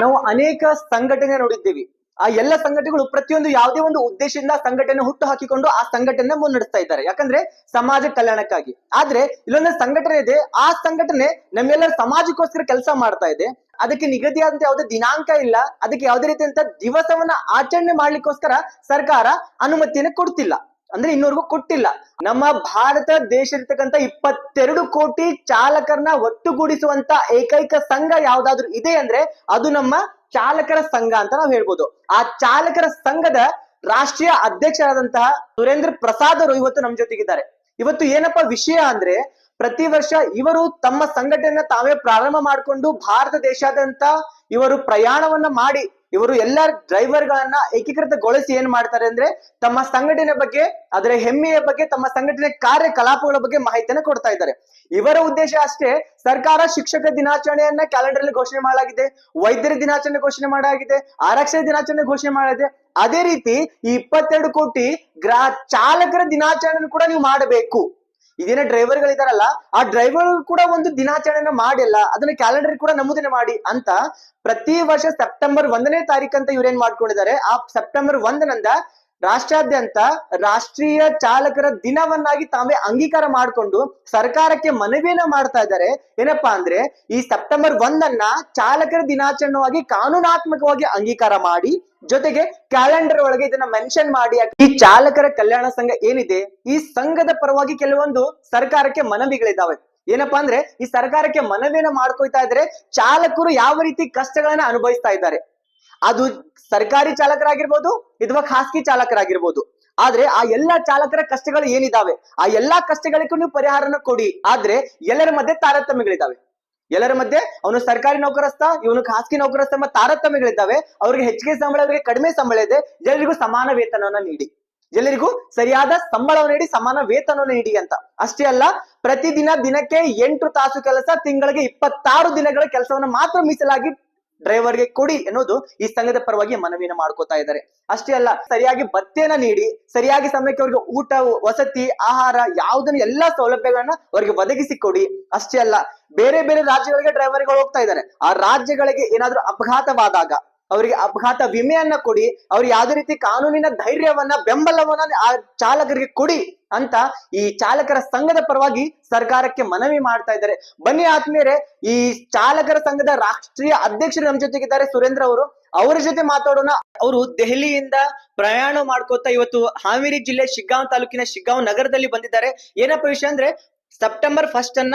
ನಾವು ಅನೇಕ ಸಂಘಟನೆ ನೋಡಿದ್ದೀವಿ. ಆ ಎಲ್ಲ ಸಂಘಟನೆಗಳು ಪ್ರತಿಯೊಂದು ಯಾವುದೇ ಒಂದು ಉದ್ದೇಶದಿಂದ ಸಂಘಟನೆ ಹುಟ್ಟು ಹಾಕಿಕೊಂಡು ಆ ಸಂಘಟನೆ ಮುನ್ನಡೆಸ್ತಾ ಇದ್ದಾರೆ. ಯಾಕಂದ್ರೆ ಸಮಾಜ ಕಲ್ಯಾಣಕ್ಕಾಗಿ. ಆದ್ರೆ ಇಲ್ಲೊಂದು ಸಂಘಟನೆ ಇದೆ. ಆ ಸಂಘಟನೆ ನಮ್ಮೆಲ್ಲರ ಸಮಾಜಕ್ಕೋಸ್ಕರ ಕೆಲಸ ಮಾಡ್ತಾ ಇದೆ. ಅದಕ್ಕೆ ನಿಗದಿಯಾದಂತ ಯಾವುದೇ ದಿನಾಂಕ ಇಲ್ಲ. ಅದಕ್ಕೆ ಯಾವುದೇ ರೀತಿಯಂತ ದಿವಸವನ್ನ ಆಚರಣೆ ಮಾಡ್ಲಿಕ್ಕೋಸ್ಕರ ಸರ್ಕಾರ ಅನುಮತಿಯನ್ನು ಕೊಡ್ತಿಲ್ಲ. ಅಂದ್ರೆ ಇನ್ನೂರ್ಗೂ ಕೊಟ್ಟಿಲ್ಲ. ನಮ್ಮ ಭಾರತ ದೇಶ ಇರ್ತಕ್ಕಂಥ ಇಪ್ಪತ್ತೆರಡು ಕೋಟಿ ಚಾಲಕರನ್ನ ಒಟ್ಟುಗೂಡಿಸುವಂತ ಏಕೈಕ ಸಂಘ ಯಾವ್ದಾದ್ರು ಇದೆ ಅಂದ್ರೆ ಅದು ನಮ್ಮ ಚಾಲಕರ ಸಂಘ ಅಂತ ನಾವು ಹೇಳ್ಬೋದು. ಆ ಚಾಲಕರ ಸಂಘದ ರಾಷ್ಟ್ರೀಯ ಅಧ್ಯಕ್ಷರಾದಂತಹ ಸುರೇಂದ್ರ ಪ್ರಸಾದ್ ಅವರು ಇವತ್ತು ನಮ್ಮ ಜೊತೆಗಿದ್ದಾರೆ. ಇವತ್ತು ಏನಪ್ಪಾ ವಿಷಯ ಅಂದ್ರೆ ಪ್ರತಿ ವರ್ಷ ಇವರು ತಮ್ಮ ಸಂಘಟನೆಯನ್ನ ತಾವೇ ಪ್ರಾರಂಭ ಮಾಡಿಕೊಂಡು ಭಾರತ ದೇಶಾದ್ಯಂತ ಇವರು ಪ್ರಯಾಣವನ್ನ ಮಾಡಿ ಇವರು ಎಲ್ಲ ಡ್ರೈವರ್ ಗಳನ್ನ ಏಕೀಕೃತಗೊಳಿಸಿ ಏನ್ ಮಾಡ್ತಾರೆ ಅಂದ್ರೆ ತಮ್ಮ ಸಂಘಟನೆ ಬಗ್ಗೆ ಅದರ ಹೆಮ್ಮೆಯ ಬಗ್ಗೆ, ತಮ್ಮ ಸಂಘಟನೆ ಕಾರ್ಯಕಲಾಪಗಳ ಬಗ್ಗೆ ಮಾಹಿತಿಯನ್ನ ಕೊಡ್ತಾ ಇದ್ದಾರೆ. ಇವರ ಉದ್ದೇಶ ಅಷ್ಟೇ, ಸರ್ಕಾರ ಶಿಕ್ಷಕ ದಿನಾಚರಣೆಯನ್ನ ಕ್ಯಾಲೆಂಡರ್ ಅಲ್ಲಿ ಘೋಷಣೆ ಮಾಡಲಾಗಿದೆ, ವೈದ್ಯರ ದಿನಾಚರಣೆ ಘೋಷಣೆ ಮಾಡಲಾಗಿದೆ ಆರಕ್ಷಕ ದಿನಾಚರಣೆ ಘೋಷಣೆ ಮಾಡಲಾಗಿದೆ. ಅದೇ ರೀತಿ ಈ ಇಪ್ಪತ್ತೆರಡು ಕೋಟಿ ಗ್ರಾ, ಚಾಲಕರ ದಿನಾಚರಣೆ ಕೂಡ ನೀವು ಮಾಡಬೇಕು. ಇದೇನ ಡ್ರೈವರ್ ಗಳಿದಾರಲ್ಲ ಆ ಡ್ರೈವರ್ ಕೂಡ ಒಂದು ದಿನಾಚರಣೆನ ಮಾಡಿಲ್ಲ, ಅದನ್ನ ಕ್ಯಾಲೆಂಡರ್ ಕೂಡ ನಮೂದನೆ ಮಾಡಿ ಅಂತ ಪ್ರತಿ ವರ್ಷ ಸೆಪ್ಟೆಂಬರ್ ಒಂದನೇ ತಾರೀಕಂತ ಇವ್ರೇನ್ ಮಾಡ್ಕೊಂಡಿದ್ದಾರೆ, ಆ ಸೆಪ್ಟೆಂಬರ್ ಒಂದನಂದ ರಾಷ್ಟ್ರಾದ್ಯಂತ ರಾಷ್ಟ್ರೀಯ ಚಾಲಕರ ದಿನವನ್ನಾಗಿ ತಾವೇ ಅಂಗೀಕಾರ ಮಾಡಿಕೊಂಡು ಸರ್ಕಾರಕ್ಕೆ ಮನವಿಯನ್ನ ಮಾಡ್ತಾ ಇದ್ದಾರೆ. ಏನಪ್ಪಾ ಅಂದ್ರೆ ಈ ಸೆಪ್ಟೆಂಬರ್ ಒಂದನ್ನ ಚಾಲಕರ ದಿನಾಚರಣೆಯಾಗಿ ಕಾನೂನಾತ್ಮಕವಾಗಿ ಅಂಗೀಕಾರ ಮಾಡಿ, ಜೊತೆಗೆ ಕ್ಯಾಲೆಂಡರ್ ಒಳಗೆ ಇದನ್ನ ಮೆನ್ಷನ್ ಮಾಡಿ. ಈ ಚಾಲಕರ ಕಲ್ಯಾಣ ಸಂಘ ಏನಿದೆ? ಈ ಸಂಘದ ಪರವಾಗಿ ಕೆಲವೊಂದು ಸರ್ಕಾರಕ್ಕೆ ಮನವಿಗಳಿದಾವೆ. ಏನಪ್ಪಾ ಅಂದ್ರೆ ಈ ಸರ್ಕಾರಕ್ಕೆ ಮನವಿಯನ್ನ ಮಾಡ್ಕೊಳ್ತಾ ಇದ್ರೆ ಚಾಲಕರು ಯಾವ ರೀತಿ ಕಷ್ಟಗಳನ್ನ ಅನುಭವಿಸ್ತಾ ಇದ್ದಾರೆ? ಅದು ಸರ್ಕಾರಿ ಚಾಲಕರಾಗಿರ್ಬೋದು ಅಥವಾ ಖಾಸಗಿ ಚಾಲಕರಾಗಿರ್ಬೋದು. ಆದ್ರೆ ಆ ಎಲ್ಲಾ ಚಾಲಕರ ಕಷ್ಟಗಳು ಏನಿದಾವೆ? ಆ ಎಲ್ಲಾ ಕಷ್ಟಗಳಿಗೂ ನೀವು ಪರಿಹಾರನ ಕೊಡಿ. ಆದ್ರೆ ಎಲ್ಲರ ಮಧ್ಯೆ ತಾರತಮ್ಯಗಳಿದಾವೆ. ಎಲ್ಲರ ಮಧ್ಯೆ ಅವನು ಸರ್ಕಾರಿ ನೌಕರಸ್ಥ ಇವನು ಖಾಸಗಿ ನೌಕರಸ್ಥ ಎಂಬ ತಾರತಮ್ಯಗಳಿದ್ದಾವೆ ಅವ್ರಿಗೆ ಹೆಚ್ಚಿಗೆ ಸಂಬಳ ಅವರಿಗೆ ಕಡಿಮೆ ಸಂಬಳ ಇದೆ. ಎಲ್ಲರಿಗೂ ಸಮಾನ ವೇತನವನ್ನ ನೀಡಿ. ಎಲ್ಲರಿಗೂ ಸರಿಯಾದ ಸಂಬಳವನ್ನು ನೀಡಿ, ಸಮಾನ ವೇತನವನ್ನು ನೀಡಿ ಅಂತ. ಅಷ್ಟೇ ಅಲ್ಲ, ಪ್ರತಿದಿನ ದಿನಕ್ಕೆ ಎಂಟು ತಾಸು ಕೆಲಸ, ತಿಂಗಳಿಗೆ ಇಪ್ಪತ್ತಾರು ದಿನಗಳ ಕೆಲಸವನ್ನು ಮಾತ್ರ ಮೀಸಲಾಗಿ ಡ್ರೈವರ್ಗೆ ಕೊಡಿ ಎನ್ನುವುದು ಈ ಸಂಘದ ಪರವಾಗಿ ಮನವಿಯನ್ನು ಮಾಡ್ಕೋತಾ ಇದ್ದಾರೆ. ಅಷ್ಟೇ ಅಲ್ಲ, ಸರಿಯಾಗಿ ಭತ್ಯೆನ ನೀಡಿ, ಸರಿಯಾಗಿ ಸಮಯಕ್ಕೆ ಅವ್ರಿಗೆ ಊಟ, ವಸತಿ, ಆಹಾರ, ಯಾವುದನ್ನು ಎಲ್ಲಾ ಸೌಲಭ್ಯಗಳನ್ನ ಅವ್ರಿಗೆ ಒದಗಿಸಿ ಕೊಡಿ. ಅಷ್ಟೇ ಅಲ್ಲ, ಬೇರೆ ಬೇರೆ ರಾಜ್ಯಗಳಿಗೆ ಡ್ರೈವರ್ಗಳು ಹೋಗ್ತಾ ಇದ್ದಾರೆ. ಆ ರಾಜ್ಯಗಳಿಗೆ ಏನಾದ್ರೂ ಅಪಘಾತವಾದಾಗ ಅವರಿಗೆ ಅಪಘಾತ ವಿಮೆಯನ್ನ ಕೊಡಿ ಅವ್ರಿಗೆ ಯಾವುದೇ ರೀತಿ ಕಾನೂನಿನ ಧೈರ್ಯವನ್ನ, ಬೆಂಬಲವನ್ನ ಆ ಚಾಲಕರಿಗೆ ಕೊಡಿ ಅಂತ ಈ ಚಾಲಕರ ಸಂಘದ ಪರವಾಗಿ ಸರ್ಕಾರಕ್ಕೆ ಮನವಿ ಮಾಡ್ತಾ ಇದ್ದಾರೆ. ಬನ್ನಿ ಆದ್ಮೇಲೆ ಈ ಚಾಲಕರ ಸಂಘದ ರಾಷ್ಟ್ರೀಯ ಅಧ್ಯಕ್ಷರು ನಮ್ಮ ಜೊತೆಗಿದ್ದಾರೆ, ಸುರೇಂದ್ರ ಅವರು. ಅವರ ಜೊತೆ ಮಾತಾಡೋಣ. ಅವರು ದೆಹಲಿಯಿಂದ ಪ್ರಯಾಣ ಮಾಡ್ಕೋತಾ ಇವತ್ತು ಹಾವೇರಿ ಜಿಲ್ಲೆ ಶಿಗ್ಗಾಂವ್ ತಾಲೂಕಿನ ಶಿಗ್ಗಾಂವ್ ನಗರದಲ್ಲಿ ಬಂದಿದ್ದಾರೆ. ಏನಪ್ಪ ವಿಷಯ ಅಂದ್ರೆ, ಸೆಪ್ಟೆಂಬರ್ ಫಸ್ಟ್ ಅನ್ನ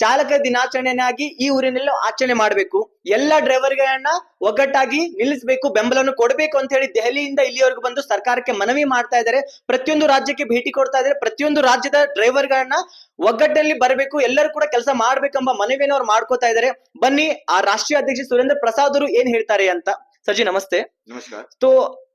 ಚಾಲಕ ದಿನಾಚರಣೆಯಾಗಿ ಈ ಊರಿನಲ್ಲೂ ಆಚರಣೆ ಮಾಡಬೇಕು. ಎಲ್ಲ ಡ್ರೈವರ್ಗಳನ್ನ ಒಗ್ಗಟ್ಟಾಗಿ ನಿಲ್ಲಿಸಬೇಕು, ಬೆಂಬಲವನ್ನು ಕೊಡಬೇಕು ಅಂತ ಹೇಳಿ ದೆಹಲಿಯಿಂದ ಇಲ್ಲಿವರೆಗೂ ಬಂದು ಸರ್ಕಾರಕ್ಕೆ ಮನವಿ ಮಾಡ್ತಾ ಇದ್ದಾರೆ. ಪ್ರತಿಯೊಂದು ರಾಜ್ಯಕ್ಕೆ ಭೇಟಿ ಕೊಡ್ತಾ ಇದ್ದಾರೆ. ಪ್ರತಿಯೊಂದು ರಾಜ್ಯದ ಡ್ರೈವರ್ಗಳನ್ನ ಒಗ್ಗಟ್ಟಲ್ಲಿ ಬರಬೇಕು. ಎಲ್ಲರೂ ಕೂಡ ಕೆಲಸ ಮಾಡ್ಬೇಕೆಂಬ ಮನವಿಯನ್ನು ಅವ್ರು ಮಾಡ್ಕೋತಾ ಇದ್ದಾರೆ. ಬನ್ನಿ, ಆ ರಾಷ್ಟ್ರೀಯ ಅಧ್ಯಕ್ಷ ಸುರೇಂದ್ರ ಪ್ರಸಾದ್ ಅವರು ಏನ್ ಹೇಳ್ತಾರೆ ಅಂತ. सर जी नमस्ते। नमस्कार। तो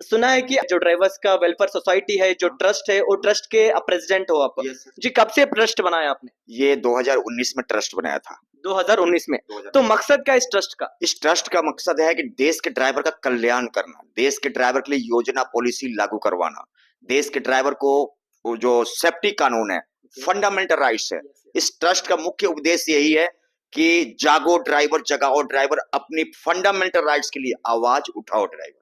सुना है कि जो ड्राइवर्स का वेलफेयर सोसाइटी है जो हाँ। ट्रस्ट है वो ट्रस्ट के प्रेसिडेंट हो आप। जी कब से ट्रस्ट बनाया आपने? ये 2019 में ट्रस्ट बनाया था। 2019 में। 2019. तो मकसद क्या इस ट्रस्ट का? इस ट्रस्ट का मकसद है कि देश के ड्राइवर का कल्याण करना देश के ड्राइवर के लिए योजना पॉलिसी लागू करवाना। देश के ड्राइवर को जो सेफ्टी कानून है फंडामेंटल राइट्स है। इस ट्रस्ट का मुख्य उपदेश यही है कि जागो ड्राइवर जगाओ ड्राइवर अपनी फंडामेंटल राइट्स के लिए आवाज़ उठाओ ड्राइवर।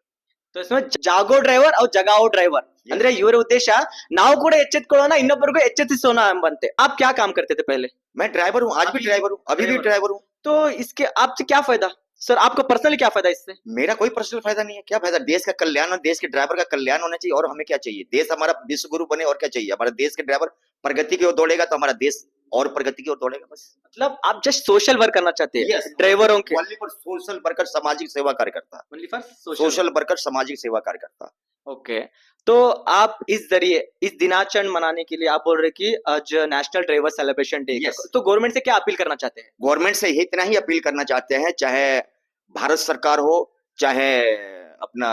तो इसमें जागो ड्राइवर और जगाओ ड्राइवर। अंदर इवर उद्देश्य ना ಕೂಡ ಎಚ್ಚೆತ್ಕೊಳ್ಳೋಣ ಇನ್ನೊಬ್ಬರಿಗೂ इनबू ಎಂಬಂತೆ आप क्या काम करते थे पहले? मैं ड्राइवर हूँ आज भी ड्राइवर हूँ अभी भी ड्राइवर। हूँ। तो इसके आपसे क्या फ़ायदा? सर आपको पर्सनल क्या फ़ायदा इससे? मेरा कोई पर्सनल फ़ायदा नहीं है क्या फ़ायदा? देश का कल्याण और देश के ड्राइवर का कल्याण होना चाहिए और हमें क्या चाहिए? देश हमारा विश्व गुरु बने और क्या चाहिए? हमारा देश के ड्राइवर प्रगति की ओर दौड़ेगा तो हमारा देश और प्रगति की ओर दौड़ेगा बस। मतलब आप जस्ट सोशल वर्क करना चाहते हैं Yes. ड्राइवरों के। ओनली फॉर सोशल वर्कर सामाजिक सेवा कार्यकर्ता। ओनली फॉर सोशल वर्कर सामाजिक सेवा कार्यकर्ता। ओके तो आप इस ज़रिए इस दिनाचरण मनाने के लिए आप बोल रहे कि आज national driver celebration day Yes. तो गवर्नमेंट से क्या अपील करना चाहते हैं? गवर्नमेंट से इतना ही अपील करना चाहते हैं चाहे भारत सरकार हो चाहे अपना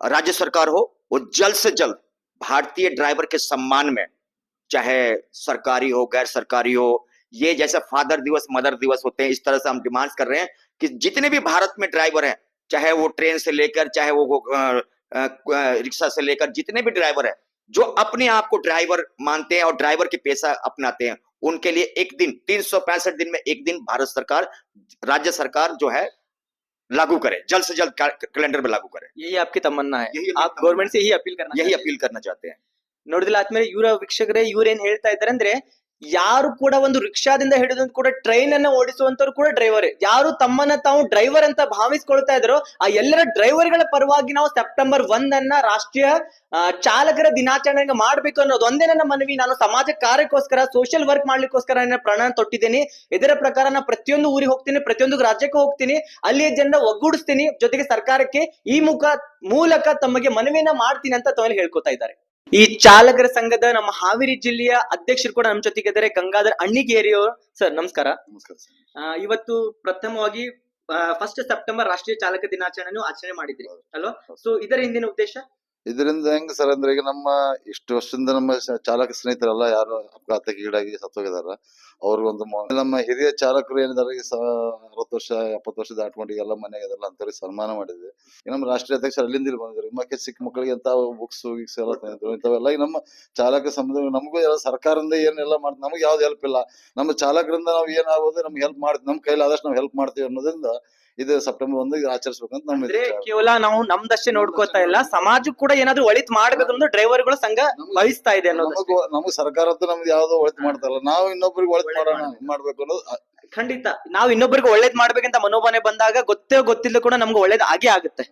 राज्य सरकार हो वो जल्द से जल्द भारतीय ड्राइवर के सम्मान में चाहे सरकारी हो गैर सरकारी हो ये जैसे फादर दिवस मदर दिवस होते हैं इस तरह से हम डिमांड कर रहे हैं कि जितने भी भारत में ड्राइवर हैं चाहे वो ट्रेन से लेकर चाहे वो रिक्शा से लेकर जितने भी ड्राइवर हैं जो अपने आप को ड्राइवर मानते हैं और ड्राइवर के पेशा अपनाते हैं उनके लिए एक दिन तीन सौ पैंसठ दिन में एक दिन भारत सरकार राज्य सरकार जो है लागू करें जल्द से जल्द कैलेंडर में लागू करें। यही आपकी तमन्ना है। यही आप गवर्नमेंट से यही अपील करना यही अपील करना चाहते हैं। ನೋಡಿದಿಲ್ಲ. ಆದ್ಮೇಲೆ ಇವರ ವೀಕ್ಷಕರೇ ಇವ್ರೇನ್ ಹೇಳ್ತಾ ಇದ್ದಾರೆ ಅಂದ್ರೆ, ಯಾರು ಕೂಡ ಒಂದು ರಿಕ್ಷಾದಿಂದ ಹಿಡಿದು ಕೂಡ ಟ್ರೈನ್ ಅನ್ನ ಓಡಿಸುವಂತವ್ರು ಕೂಡ ಡ್ರೈವರ್ ಯಾರು ತಮ್ಮನ್ನ ತಾವು ಡ್ರೈವರ್ ಅಂತ ಭಾವಿಸ್ಕೊಳ್ತಾ ಇದ್ರು ಆ ಎಲ್ಲರ ಡ್ರೈವರ್ಗಳ ಪರವಾಗಿ ನಾವು ಸೆಪ್ಟೆಂಬರ್ ಒಂದನ್ನ ರಾಷ್ಟ್ರೀಯ ಚಾಲಕರ ದಿನಾಚರಣೆ ಮಾಡ್ಬೇಕು ಅನ್ನೋದು ಒಂದೇ ನನ್ನ ಮನವಿ. ನಾನು ಸಮಾಜ ಕಾರ್ಯಕ್ಕೋಸ್ಕರ ಸೋಷಿಯಲ್ ವರ್ಕ್ ಮಾಡ್ಲಿಕ್ಕೋಸ್ಕರ ಪ್ರಣಾನ ಪ್ರಾಣ ತೊಟ್ಟಿದ್ದೀನಿ. ಇದರ ಪ್ರಕಾರ ನಾನು ಪ್ರತಿಯೊಂದು ಊರಿಗೆ ಹೋಗ್ತೀನಿ, ಪ್ರತಿಯೊಂದು ರಾಜ್ಯಕ್ಕೂ ಹೋಗ್ತೀನಿ. ಅಲ್ಲಿಯ ಜನರ ಒಗ್ಗೂಡಿಸ್ತೀನಿ. ಜೊತೆಗೆ ಸರ್ಕಾರಕ್ಕೆ ಈ ಮುಖ ಮೂಲಕ ತಮಗೆ ಮನವಿಯನ್ನ ಮಾಡ್ತೀನಿ ಅಂತ ತಮ್ಮಲ್ಲಿ ಹೇಳ್ಕೊತಾ ಇದ್ದಾರೆ. ಈ ಚಾಲಕರ ಸಂಘದ ನಮ್ಮ ಹಾವೇರಿ ಜಿಲ್ಲೆಯ ಅಧ್ಯಕ್ಷರು ಕೂಡ ನಮ್ಮ ಜೊತೆಗಿದ್ದಾರೆ ಗಂಗಾಧರ್ ಅಣ್ಣಿಗೇರಿ ಅವರು ಸರ್ ನಮಸ್ಕಾರ. ನಮಸ್ಕಾರ ಸರ್. ಆ, ಇವತ್ತು ಪ್ರಥಮವಾಗಿ ಫಸ್ಟ್ ಸೆಪ್ಟೆಂಬರ್ ರಾಷ್ಟ್ರೀಯ ಚಾಲಕ ದಿನಾಚರಣೆಯನ್ನು ಆಚರಣೆ ಮಾಡಿದ್ರಿ. ಅಲ್ವಾ ಸೊ ಇದರ ಹಿಂದಿನ ಉದ್ದೇಶ? ಇದರಿಂದ ಹೆಂಗ್ ಸರ್ ಅಂದ್ರೆ ಈಗ ನಮ್ಮ ಇಷ್ಟು ವರ್ಷದಿಂದ ನಮ್ಮ ಚಾಲಕ ಸ್ನೇಹಿತರೆಲ್ಲ ಯಾರು ಅಪಘಾತಕ್ಕೆ ಈಡಾಗಿ ಸತ್ತೋಗಿದಾರ ಅವ್ರಿಗೊಂದು ನಮ್ಮ ಹಿರಿಯ ಚಾಲಕರು ಸ- ಅರವತ್ತು ವರ್ಷ, ಎಪ್ಪತ್ತು ವರ್ಷ ದಾಟ್ಕೊಂಡು ಈಗೆಲ್ಲ ಮನೆಗೆ ಅದೆಲ್ಲ ಅಂತೇಳಿ ಸನ್ಮಾನ ಮಾಡಿದ್ವಿ. ಈಗ ನಮ್ಮ ರಾಷ್ಟ್ರೀಯ ಅಧ್ಯಕ್ಷರು ಅಲ್ಲಿಂದ ಇಲ್ಲಿ ಬಂದಿದ್ರು ಮಕ್ಕೆ ಚಿಕ್ಕ ಮಕ್ಕಳಿಗೆ ಅಂತ ಬುಕ್ಸ್ ಗಿಕ್ಸ್ ಎಲ್ಲ ತಂದಿದ್ರು, ಇಂಥವೆಲ್ಲ. ನಮ್ಮ ಚಾಲಕ ಸಂಬಂಧ, ನಮಗೂ ಎಲ್ಲ ಸರ್ಕಾರದಿಂದ ಏನೆಲ್ಲ ಮಾಡ್ತೀವಿ ನಮ್ಗೆ ಯಾವ್ದು ಹೆಲ್ಪ್ ಇಲ್ಲ. ನಮ್ಮ ಚಾಲಕರಿಂದ ನಾವು ಏನಾಗೋದು ನಮ್ಗೆ ಹೆಲ್ಪ್ ಮಾಡ್ತೀವಿ ನಮ್ಮ ಕೈಲಿ ಆದಷ್ಟು ನಾವು ಹೆಲ್ಪ್ ಮಾಡ್ತೀವಿ ಅನ್ನೋದ್ರಿಂದ ಇದು ಸೆಪ್ಟೆಂಬರ್ ಒಂದಿಗೆ ಆಚರಿಸ್ಬೇಕಂತ ನಮ್ಮ ಅಂದ್ರೆ ವಿಚಾರ. ಕೇವಲ ನಾವು ನಮ್ದಷ್ಟೇ ನೋಡ್ಕೋತಾ ಇಲ್ಲ ಸಮಾಜಕ್ಕೆ ಕೂಡ ಏನಾದ್ರು ಒಳಿತ್ ಮಾಡ್ಬೇಕು ಅನ್ನೋದು ಡ್ರೈವರ್ಗಳ ಸಂಘ ನಮ್ಗೆ- ಬಯಸ್ತಾ ಇದೆ ಅನ್ನೋದು ನಮಗೂ ನಮಗ್ ಸರ್ಕಾರ ಅಂತೂ ನಮ್ಗೆ ಯಾವ್ದೋ ಒಳಿತು ಮಾಡ್ತಾರಲ್ಲ ನಾವು ಇನ್ನೊಬ್ರಿಗೆ ಒಳಿತು ಒಳ್ಳೇದ್ ಮಾಡೋಣ ಮಾಡ್ಬೇಕು. ಮಾಡ್ಬೇಕು ಅನ್ನೋದು ಅ- ಖಂಡಿತ ನಾವು ಇನ್ನೊಬ್ಬರಿಗೆ ಒಳ್ಳೇದ್ ಮಾಡ್ಬೇಕಂತ ಮನೋಭಾವನೆ ಬಂದಾಗ ಗೊತ್ತೇ ಗೊತ್ತಿಲ್ಲ ಕೂಡ ನಮ್ಗೆ ಒಳ್ಳೇದ್ ಆಗೇ ಆಗುತ್ತೆ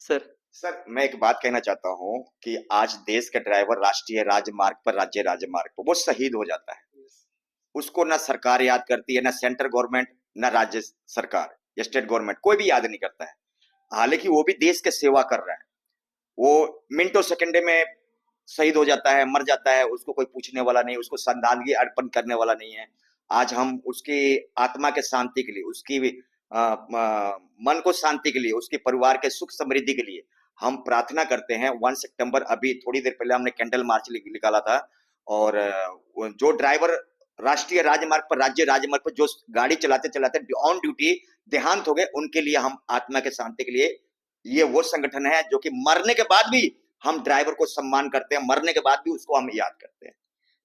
ಸರ್ सर मैं एक बात कहना चाहता हूँ कि आज देश का ड्राइवर राष्ट्रीय राजमार्ग पर राज्य राजमार्ग पर वो शहीद हो जाता है उसको ना सरकार याद करती है ना सेंट्रल गवर्नमेंट ना राज्य सरकार या स्टेट गवर्नमेंट कोई भी याद नहीं करता है। हालाँकि वो भी देश के सेवा कर रहे हैं। वो मिनटों सेकंडे में शहीद हो जाता है मर जाता है उसको कोई पूछने वाला नहीं उसको श्रद्धांजलि अर्पण करने वाला नहीं है। आज हम उसकी आत्मा के शांति के लिए उसकी अ, अ, मन को शांति के लिए उसके परिवार के सुख समृद्धि के लिए हम प्रार्थना करते हैं। वन सितंबर अभी थोड़ी देर पहले हमने कैंडल मार्च निकाला था और जो ड्राइवर राष्ट्रीय राजमार्ग पर, राज्य राजमार्ग पर जो गाड़ी चलाते चलाते ऑन ड्यूटी देहांत हो गए, उनके लिए हम आत्मा के शांति के लिए ये वो संगठन है जो कि मरने के बाद भी हम ड्राइवर को सम्मान करते हैं, मरने के बाद भी उसको हम याद करते हैं।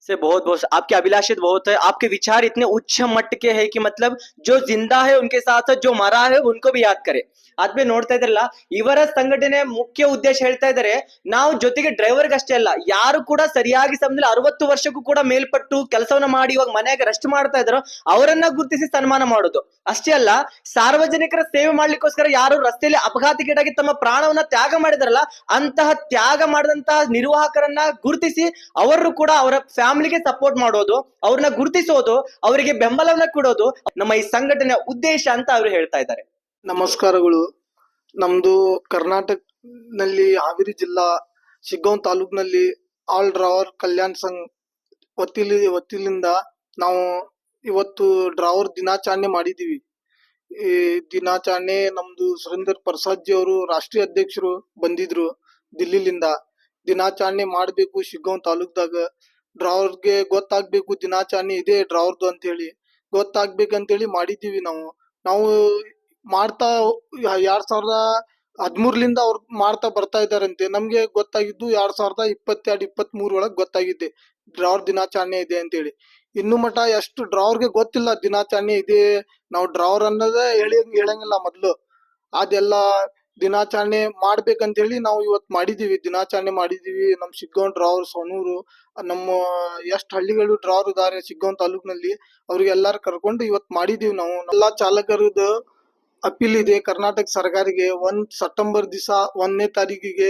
से बहुत बहुत आपके अभिलाषित बहुत है, आपके विचार इतने उच्च मट के है कि मतलब जो ज़िंदा है उनके साथ, जो मरा है उनको भी याद करे। ಆದ್ಮೇಲೆ ನೋಡ್ತಾ ಇದ್ರಲ್ಲ, ಇವರ ಸಂಘಟನೆ ಮುಖ್ಯ ಉದ್ದೇಶ ಹೇಳ್ತಾ ಇದ್ದಾರೆ, ನಾವು ಜೊತೆಗೆ ಡ್ರೈವರ್ಗೆ ಅಷ್ಟೇ ಅಲ್ಲ, ಯಾರು ಕೂಡ ಸರಿಯಾಗಿ ಸಮಯದಲ್ಲಿ ಅರವತ್ತು ವರ್ಷಕ್ಕೂ ಕೂಡ ಮೇಲ್ಪಟ್ಟು ಕೆಲಸವನ್ನ ಮಾಡಿ ಇವಾಗ ಮನೆಯಾಗ ರೆಸ್ಟ್ ಮಾಡ್ತಾ ಇದ್ದಾರೋ, ಅವರನ್ನ ಗುರುತಿಸಿ ಸನ್ಮಾನ ಮಾಡೋದು. ಅಷ್ಟೇ ಅಲ್ಲ, ಸಾರ್ವಜನಿಕರ ಸೇವೆ ಮಾಡ್ಲಿಕ್ಕೋಸ್ಕರ ಯಾರು ರಸ್ತೆಯಲ್ಲಿ ಅಪಘಾತಕ್ಕೀಡಾಗಿ ತಮ್ಮ ಪ್ರಾಣವನ್ನ ತ್ಯಾಗ ಮಾಡಿದ್ರಲ್ಲ, ಅಂತಹ ತ್ಯಾಗ ಮಾಡಿದಂತಹ ನಿರ್ವಾಹಕರನ್ನ ಗುರುತಿಸಿ ಅವರು ಕೂಡ ಅವರ ಫ್ಯಾಮಿಲಿಗೆ ಸಪೋರ್ಟ್ ಮಾಡೋದು, ಅವ್ರನ್ನ ಗುರುತಿಸೋದು, ಅವರಿಗೆ ಬೆಂಬಲವನ್ನ ಕೊಡೋದು, ನಮ್ಮ ಈ ಸಂಘಟನೆಯ ಉದ್ದೇಶ ಅಂತ ಅವರು ಹೇಳ್ತಾ ಇದ್ದಾರೆ. ನಮಸ್ಕಾರಗಳು. ನಮ್ದು ಕರ್ನಾಟಕನಲ್ಲಿ ಹಾವೇರಿ ಜಿಲ್ಲಾ ಶಿಗ್ಗಾಂವ್ ತಾಲೂಕಿನಲ್ಲಿ ಆಲ್ ಡ್ರಾವರ್ ಕಲ್ಯಾಣ್ ಸಂಘ ವತಿಲಿ, ವತಿಲಿಂದ ನಾವು ಇವತ್ತು ಡ್ರಾವರ್ ದಿನಾಚರಣೆ ಮಾಡಿದೀವಿ ಈ ದಿನಾಚರಣೆ ನಮ್ದು ಸುರೇಂದ್ರ ಪ್ರಸಾದ್ ಜಿ ಅವರು ರಾಷ್ಟ್ರೀಯ ಅಧ್ಯಕ್ಷರು ಬಂದಿದ್ರು ದಿಲ್ಲಿಲಿಂದ. ದಿನಾಚರಣೆ ಮಾಡಬೇಕು ಶಿಗ್ಗಾಂವ್ ತಾಲೂಕ್ದಾಗ. ಡ್ರಾವರ್ಗೆ ಗೊತ್ತಾಗ್ಬೇಕು ದಿನಾಚರಣೆ ಇದೆ ಡ್ರಾವರ್ದು ಅಂತ ಹೇಳಿ ಗೊತ್ತಾಗ್ಬೇಕಂತೇಳಿ ಮಾಡಿದೀವಿ ನಾವು. ನಾವು ಮಾಡ್ತಾ ಎರಡ್ ಸಾವಿರದ ಹದ್ಮೂರ್ಲಿಂದ ಅವ್ರು ಮಾಡ್ತಾ ಬರ್ತಾ ಇದಾರಂತೆ ನಮ್ಗೆ ಗೊತ್ತಾಗಿದ್ದು ಎರಡ್ ಸಾವಿರದ ಇಪ್ಪತ್ತೆರಡು ಇಪ್ಪತ್ತ್ ಮೂರ್ ಒಳಗ್ ಗೊತ್ತಾಗಿದೆ. ಡ್ರಾವರ್ ದಿನಾಚರಣೆ ಇದೆ ಅಂತೇಳಿ. ಇನ್ನು ಮಟ ಎಷ್ಟು ಡ್ರಾವರ್ಗೆ ಗೊತ್ತಿಲ್ಲ, ದಿನಾಚರಣೆ ಇದೆ. ನಾವು ಡ್ರಾವರ್ ಅನ್ನೋದೇ ಹೇಳಿ ಹೇಳಂಗಿಲ್ಲ ಮೊದ್ಲು. ಅದೆಲ್ಲ ದಿನಾಚರಣೆ ಮಾಡ್ಬೇಕಂತ ಹೇಳಿ ನಾವು ಇವತ್ತು ಮಾಡಿದೀವಿ. ದಿನಾಚರಣೆ ಮಾಡಿದೀವಿ. ನಮ್ಮ ಸಿಗ್ಗೋನ್ ಡ್ರಾವರ್ ಸೋನೂರು, ನಮ್ಮ ಎಷ್ಟು ಹಳ್ಳಿಗಳು ಡ್ರಾವರ್ ಇದಾರೆ ಸಿಗ್ಗೋನ್ ತಾಲೂಕ್ನಲ್ಲಿ ಅವ್ರಿಗೆ ಎಲ್ಲಾರು ಕರ್ಕೊಂಡು ಇವತ್ತು ಮಾಡಿದೀವಿ ನಾವು. ಎಲ್ಲಾ ಚಾಲಕರದ್ದು ಅಪೀಲ್ ಇದೆ, ಕರ್ನಾಟಕ ಸರ್ಕಾರಿಗೆ ಒಂದ್ ಸೆಪ್ಟೆಂಬರ್ ದಿವಸ ಒಂದನೇ ತಾರೀಕಿಗೆ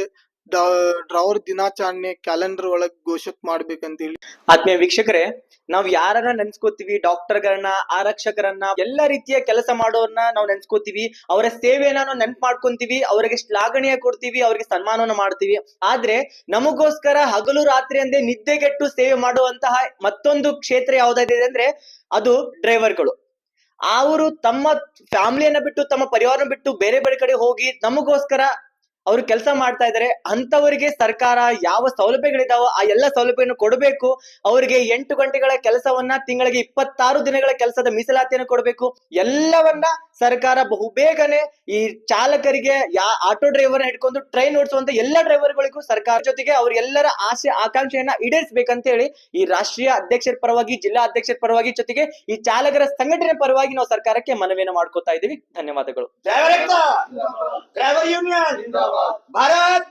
ಡ್ರಾವರ್ ದಿನಾಚರಣೆ ಕ್ಯಾಲೆಂಡರ್ ಒಳಗ್ ಘೋಷಿತ ಮಾಡ್ಬೇಕಂತೇಳಿ ಆತ್ಮೀಯ ವೀಕ್ಷಕರೇ, ನಾವ್ ಯಾರನ್ನ ನೆನ್ಸ್ಕೋತೀವಿ, ಡಾಕ್ಟರ್ಗಳನ್ನ, ಆರಕ್ಷಕರನ್ನ, ಎಲ್ಲ ರೀತಿಯ ಕೆಲಸ ಮಾಡೋರ್ನ ನಾವು ನೆನ್ಸ್ಕೋತೀವಿ. ಅವರ ಸೇವೆಯನ್ನ ನಾವು ನೆನ್ಪ್ ಮಾಡ್ಕೊಂತೀವಿ, ಅವರಿಗೆ ಶ್ಲಾಘನೀಯ ಕೊಡ್ತೀವಿ, ಅವರಿಗೆ ಸನ್ಮಾನವನ್ನ ಮಾಡ್ತೀವಿ. ಆದ್ರೆ ನಮಗೋಸ್ಕರ ಹಗಲು ರಾತ್ರಿ ಅಂದ್ರೆ ನಿದ್ದೆಗೆಟ್ಟು ಸೇವೆ ಮಾಡುವಂತಹ ಮತ್ತೊಂದು ಕ್ಷೇತ್ರ ಯಾವ್ದಾಗಿದೆ ಅಂದ್ರೆ ಅದು ಡ್ರೈವರ್ಗಳು. ಅವರು ತಮ್ಮ ಫ್ಯಾಮಿಲಿಯನ್ನ ಬಿಟ್ಟು, ತಮ್ಮ ಪರಿವಾರನ ಬಿಟ್ಟು ಬೇರೆ ಬೇರೆ ಕಡೆ ಹೋಗಿ ನಮಗೋಸ್ಕರ ಅವರು ಕೆಲಸ ಮಾಡ್ತಾ ಇದಾರೆ. ಅಂತವರಿಗೆ ಸರ್ಕಾರ ಯಾವ ಸೌಲಭ್ಯಗಳಿದಾವೋ ಆ ಎಲ್ಲ ಸೌಲಭ್ಯವನ್ನು ಕೊಡಬೇಕು. ಅವರಿಗೆ ಎಂಟು ಗಂಟೆಗಳ ಕೆಲಸವನ್ನ ತಿಂಗಳಿಗೆ ಇಪ್ಪತ್ತಾರು ದಿನಗಳ ಕೆಲಸದ ಮೀಸಲಾತಿಯನ್ನು ಕೊಡಬೇಕು. ಎಲ್ಲವನ್ನ ಸರ್ಕಾರ ಬಹುಬೇಗನೆ ಈ ಚಾಲಕರಿಗೆ ಯಾ ಆಟೋ ಡ್ರೈವರ್ ಹಿಡ್ಕೊಂಡು ಟ್ರೈನ್ ಓಡಿಸುವಂತ ಎಲ್ಲ ಡ್ರೈವರ್ಗಳಿಗೂ ಸರ್ಕಾರ ಜೊತೆಗೆ ಅವರೆಲ್ಲರ ಆಸೆ ಆಕಾಂಕ್ಷೆಯನ್ನ ಈಡೇರಿಸಬೇಕಂತ ಹೇಳಿ ಈ ರಾಷ್ಟ್ರೀಯ ಅಧ್ಯಕ್ಷರ ಪರವಾಗಿ ಜಿಲ್ಲಾ ಅಧ್ಯಕ್ಷರ ಪರವಾಗಿ ಜೊತೆಗೆ ಈ ಚಾಲಕರ ಸಂಘಟನೆ ಪರವಾಗಿ ನಾವು ಸರ್ಕಾರಕ್ಕೆ ಮನವಿಯನ್ನು ಮಾಡ್ಕೋತಾ ಇದೀವಿ ಧನ್ಯವಾದಗಳು. Driver union Bharat.